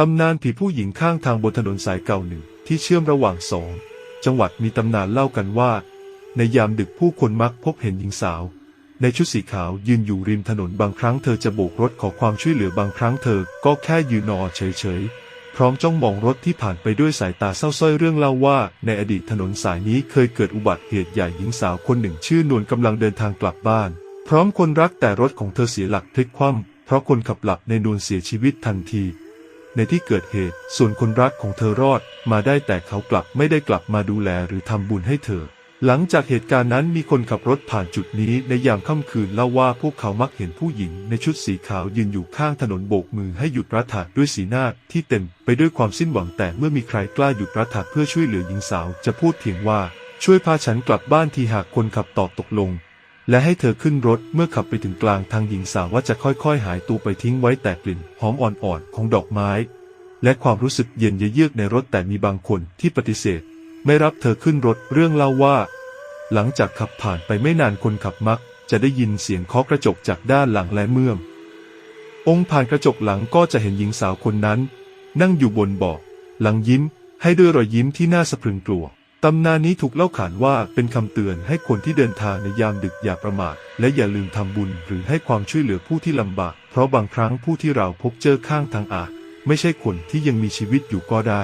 ตำนานผีผู้หญิงข้างทางบนถนนสายเก่าหนึ่งที่เชื่อมระหว่างสองจังหวัดมีตำนานเล่ากันว่า ในยามดึกผู้คนมักพบเห็นหญิงสาว ในชุดสีขาวยืนอยู่ริมถนนบางครั้งเธอจะโบกรถขอความช่วยเหลือบางครั้งเธอก็แค่ยืนนอเฉยๆ พร้อมจ้องมองรถที่ผ่านไปด้วยสายตาเศร้าส้อยเรื่องเล่าว่า ในอดีตถนนสายนี้เคยเกิดอุบัติเหตุใหญ่หญิงสาวคนหนึ่งชื่อนวลกำลังเดินทางกลับบ้าน พร้อมคนรักแต่รถของเธอเสียหลักพลิกคว่ำเพราะคนขับหลับในนวลเสียชีวิตทันที ในที่เกิดเหตุ ส่วนคนรักของเธอรอดมาได้แต่เขากลับไม่ได้กลับมาดูแลหรือทำบุญให้เธอ หลังจากเหตุการณ์นั้นมีคนขับรถผ่านจุดนี้ในยามค่ำคืนเล่าว่าพวกเขามักเห็นผู้หญิงในชุดสีขาวยืนอยู่ข้างถนนโบกมือให้หยุดรัฐาด้วยสีหน้าที่เต็มไปด้วยความสิ้นหวังแต่เมื่อมีใครกล้าหยุดรัฐาเพื่อช่วยเหลือหญิงสาวจะพูดเพียงว่าช่วยพาฉันกลับบ้านทีหากคนขับตอบตกลง และให้เธอขึ้นรถเมื่อขับไปถึงกลางทางหญิงสาวว่าจะค่อยๆ หายตัวไปทิ้งไว้แต่กลิ่นหอมอ่อนๆของดอกไม้ และความรู้สึกเย็นเยือกในรถแต่มีบางคนที่ปฏิเสธ ไม่รับเธอขึ้นรถเรื่องเล่าว่า หลังจากขับผ่านไปไม่นานคนขับมัก จะได้ยินเสียงเคาะกระจกจากด้านหลังและเมื่อมองผ่านกระจกหลังก็จะเห็นหญิงสาวคนนั้น นั่งอยู่บนเบาะหลังยิ้มให้ด้วยรอยยิ้มที่น่าสะพรึงกลัว ตำนานนี้ถูกเล่าขานว่าเป็นคำเตือนให้คนที่เดินทางในยามดึกอย่าประมาท และอย่าลืมทำบุญหรือให้ความช่วยเหลือผู้ที่ลำบาก เพราะบางครั้งผู้ที่เราพบเจอข้างทางอาจ ไม่ใช่คนที่ยังมีชีวิตอยู่ก็ได้